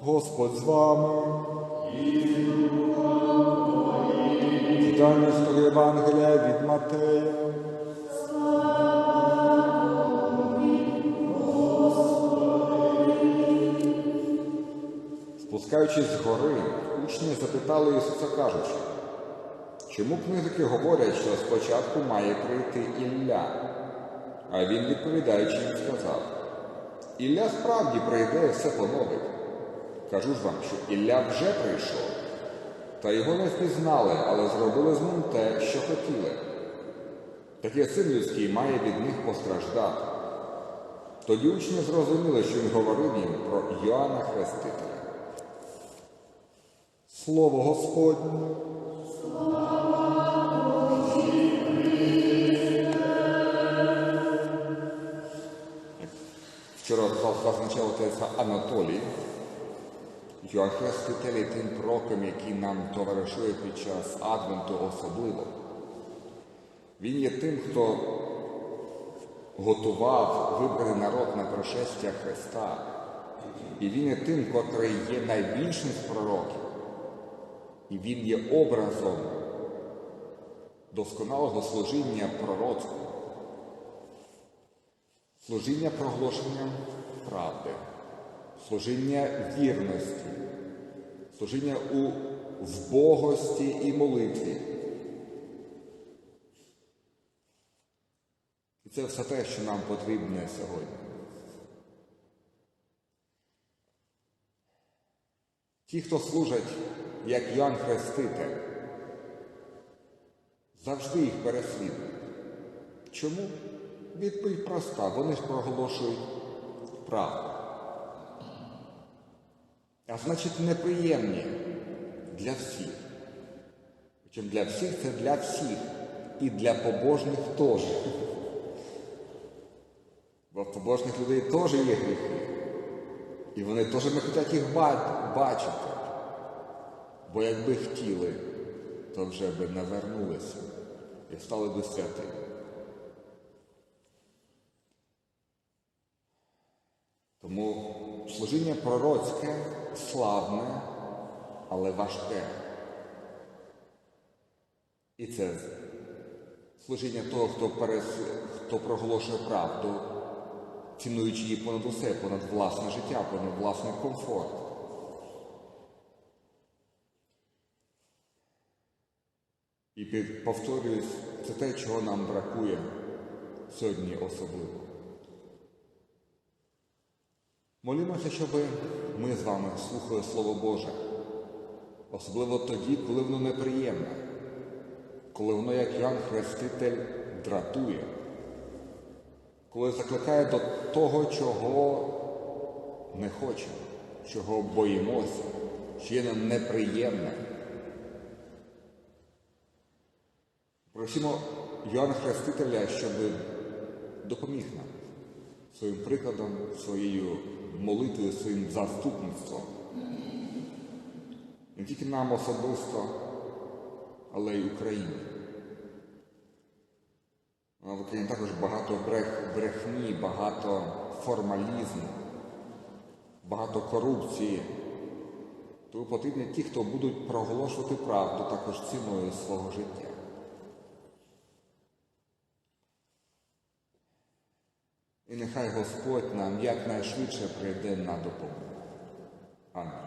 Господь з вами. Читання з Євангелія від Матея. Спускаючись з гори, учні запитали Ісуса, кажучи, чому книжники говорять, що спочатку має прийти Ілля? А він, відповідаючи, сказав, Ілля справді прийде і все поновить. Кажу ж вам, що Ілля вже прийшов, та його не впізнали, але зробили з ним те, що хотіли. Таке син людський має від них постраждати. Тоді учні зрозуміли, що він говорив їм про Йоанна Хрестителя. Слово Господнє. Вчора зазначав отець Анатолій. Йоанн Хреститель тим пророком, який нам товаришує під час Адвенту особливо. Він є тим, хто готував вибраний народ на пришестя Христа. І він є тим, котрий є найбільшим з пророків. І він є образом досконалого служіння пророцтва, служіння проголошення правди, служіння вірності, служіння у вбогості і молитві. І це все те, що нам потрібне сьогодні. Ті, хто служать, як Йоанн Хреститель, завжди їх переслідують. Чому? Відповідь проста. Вони ж проголошують правду. А значить, неприємні для всіх. Причому для всіх це для всіх. І для побожних теж. Бо в побожних людей теж є гріхи. І вони теж не хочуть їх бачити. Бо якби хотіли, то вже би навернулися і стали би святими. Тому служіння пророцьке славне, але важке. І це служіння того, хто, перес... хто проголошує правду, цінуючи її понад усе, понад власне життя, понад власний комфорт. І повторююсь, це те, чого нам бракує сьогодні особливо. Молімося, щоб ми з вами слухали Слово Боже, особливо тоді, коли воно неприємне, коли воно, як Ян Хреститель, дратує, коли закликає до того, чого не хочемо, чого боїмося, що є нам неприємне. Просимо Йоанна Хрестителя, щоб допоміг нам своїм прикладом, своєю молитвою, своїм заступництвом. Не тільки нам особисто, але й Україні. В Україні також багато брех, брехні, багато формалізму, багато корупції. Тому потрібні ті, хто будуть проголошувати правду також ціною свого життя. І нехай Господь нам якнайшвидше прийде на допомогу. Амінь.